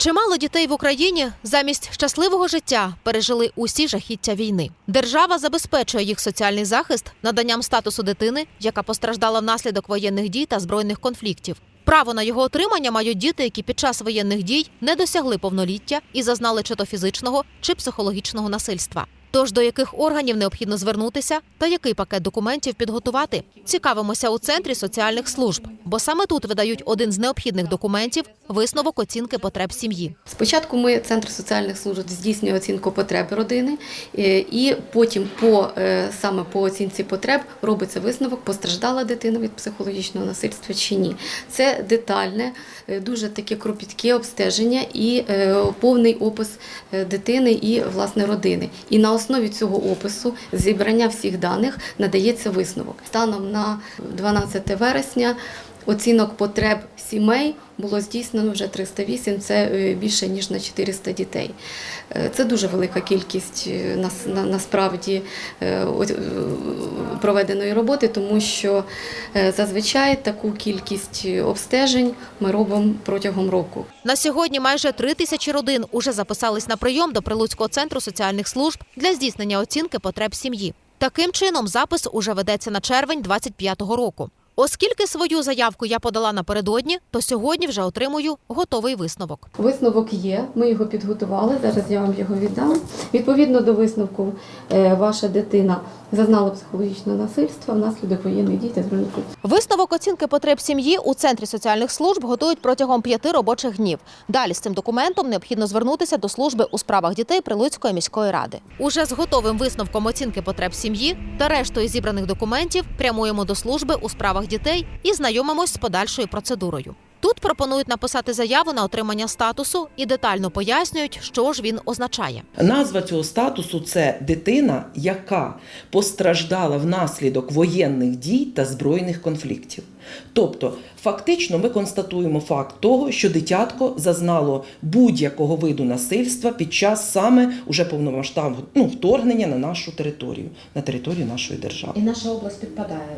Чимало дітей в Україні замість щасливого життя пережили усі жахіття війни. Держава забезпечує їх соціальний захист наданням статусу дитини, яка постраждала внаслідок воєнних дій та збройних конфліктів. Право на його отримання мають діти, які під час воєнних дій не досягли повноліття і зазнали чи то фізичного, чи психологічного насильства. Тож до яких органів необхідно звернутися та який пакет документів підготувати? Цікавимося у центрі соціальних служб, бо саме тут видають один з необхідних документів висновок оцінки потреб сім'ї. Спочатку ми центр соціальних служб здійснює оцінку потреб родини, е, і потім по е, саме по оцінці потреб робиться висновок, постраждала дитина від психологічного насильства чи ні. Це детальне, е, дуже таке кропітке обстеження і повний опис дитини і власне родини. І на основі цього опису зібрання всіх даних надається висновок. Станом на 12 вересня. Оцінок потреб сімей було здійснено вже 308, це е, більше ніж на 400 дітей. Е, Це дуже велика кількість е, нас- на- насправді проведеної роботи, тому що зазвичай таку кількість обстежень ми робимо протягом року. На сьогодні майже три тисячі родин уже записались на прийом до Прилуцького центру соціальних служб для здійснення оцінки потреб сім'ї. Таким чином, запис уже ведеться на червень 25-го року. Оскільки свою заявку я подала напередодні, то сьогодні вже отримую готовий висновок. Висновок є, ми його підготували. Зараз я вам його віддам. Відповідно до висновку, е, ваша дитина зазнала психологічного насильства внаслідок воєнних дій та збройних. Висновок оцінки потреб сім'ї у центрі соціальних служб готують протягом п'яти робочих днів. Далі з цим документом необхідно звернутися до служби у справах дітей Прилуцької міської ради. Уже з готовим висновком оцінки потреб сім'ї та рештою зібраних документів прямуємо до служби у справах дітей і знайомимось з подальшою процедурою. Тут пропонують написати заяву на отримання статусу і детально пояснюють, що ж він означає. Назва цього статусу це дитина, яка постраждала внаслідок воєнних дій та збройних конфліктів. Тобто, фактично, ми констатуємо факт того, що дитятко зазнало будь-якого виду насильства під час саме уже повномасштабного ну, вторгнення на нашу територію, на територію нашої держави. І наша область підпадає.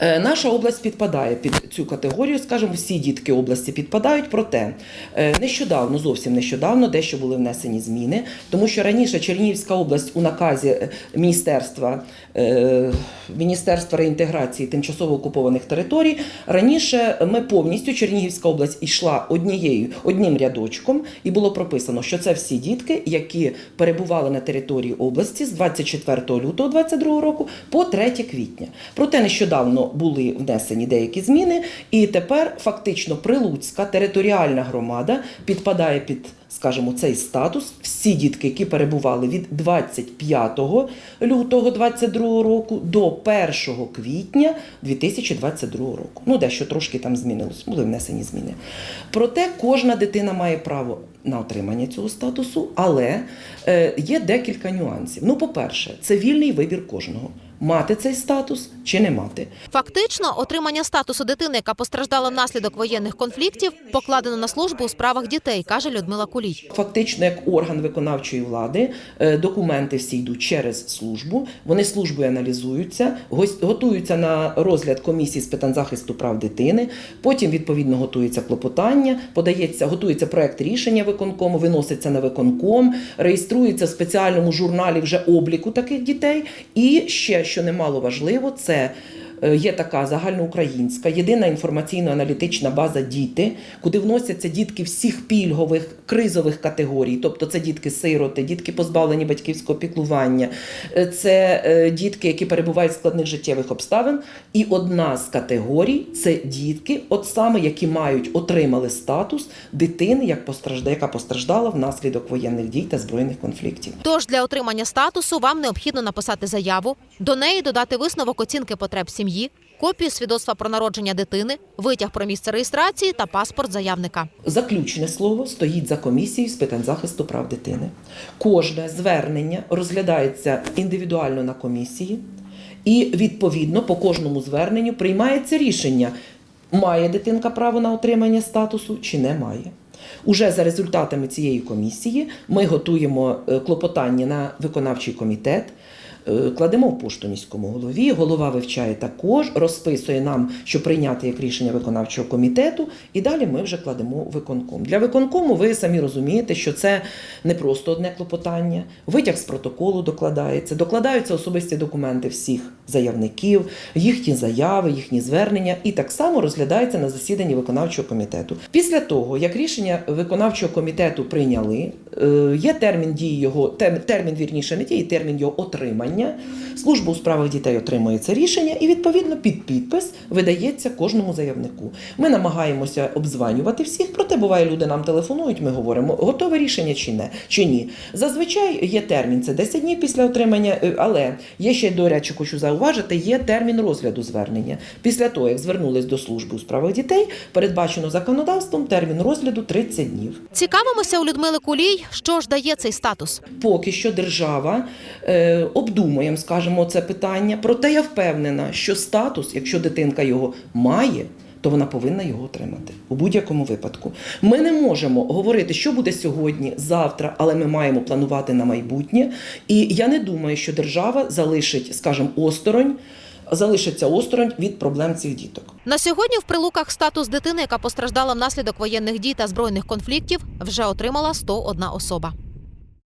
Е, Наша область підпадає під цю категорію, скажімо, всі дітки області підпадають. Проте е, нещодавно, зовсім нещодавно, дещо були внесені зміни, тому що раніше Чернігівська область у наказі е, міністерства, е, міністерства реінтеграції тимчасово окупованих територій. Раніше ми повністю Чернігівська область йшла однією одним рядочком, і було прописано, що це всі дітки, які перебували на території області з 24 лютого 2022 року по 3 квітня. Проте нещодавно були внесені деякі зміни, і тепер фактично Прилуцька територіальна громада підпадає під. Скажімо, цей статус всі дітки, які перебували від 25 лютого 2022 року до 1 квітня 2022 року. Ну, дещо трошки там змінилось, були внесені зміни. Проте кожна дитина має право на отримання цього статусу, але е, є декілька нюансів. Ну, по-перше, це вільний вибір кожного. Мати цей статус чи не мати. Фактично, отримання статусу дитини, яка постраждала внаслідок воєнних конфліктів, покладено на службу у справах дітей, каже Людмила Кулій. Фактично, як орган виконавчої влади, е, документи всі йдуть через службу. Вони службою аналізуються, готуються на розгляд комісії з питань захисту прав дитини. Потім відповідно готується клопотання, подається, готується проект рішення виконкому, виноситься на виконком, реєструється в спеціальному журналі вже обліку таких дітей. І ще що немало важливо, це. Е, Є така загальноукраїнська, єдина інформаційно-аналітична база діти, куди вносяться дітки всіх пільгових кризових категорій, тобто це дітки-сироти, дітки позбавлені батьківського піклування, е, це е, дітки, які перебувають в складних життєвих обставин. І одна з категорій це дітки, от саме які мають отримали статус дитини, як постражда, яка постраждала внаслідок воєнних дій та збройних конфліктів. Тож для отримання статусу вам необхідно написати заяву, до неї додати висновок оцінки потреб сім'ї, копію свідоцтва про народження дитини, витяг про місце реєстрації та паспорт заявника. Заключне слово стоїть за комісією з питань захисту прав дитини. Кожне звернення розглядається індивідуально на комісії, і відповідно по кожному зверненню приймається рішення, має дитинка право на отримання статусу чи не має. Уже за результатами цієї комісії ми готуємо е, клопотання на виконавчий комітет. Е, кладемо в пошту міському голові. Голова вивчає також, розписує нам, що прийняти як рішення виконавчого комітету, і далі ми вже кладемо виконком. Для виконкому ви самі розумієте, що це не просто одне клопотання. Витяг з протоколу докладається, докладаються особисті документи всіх заявників, їхні заяви, їхні звернення, і так само розглядається на засіданні виконавчого комітету. Після того, як рішення виконавчого комітету прийняли, е, є термін дії його, термін вірніше не дії, термін його отримання. Служба у справах дітей отримує це рішення, і відповідно під підпис видається кожному заявнику. Ми намагаємося обзванювати всіх, проте буває, люди нам телефонують. Ми говоримо, готове рішення чи не чи ні. Зазвичай є термін, це 10 днів після отримання, е, але є ще до речі, хочу зауважити, є термін розгляду звернення. Після того, як звернулись до служби у справах дітей, передбачено законодавством термін розгляду 30 днів. Цікавимося у Людмили Кулій, що ж дає цей статус. Поки що держава е, обдумуємо, скажімо, це питання. Проте я впевнена, що статус, якщо дитинка його має, то вона повинна його отримати у будь-якому випадку. Ми не можемо говорити, що буде сьогодні, завтра, але ми маємо планувати на майбутнє. І я не думаю, що держава залишить, скажімо, осторонь, залишиться осторонь від проблем цих діток. На сьогодні в прилуках статус дитини, яка постраждала внаслідок воєнних дій та збройних конфліктів, вже отримала 101 особа.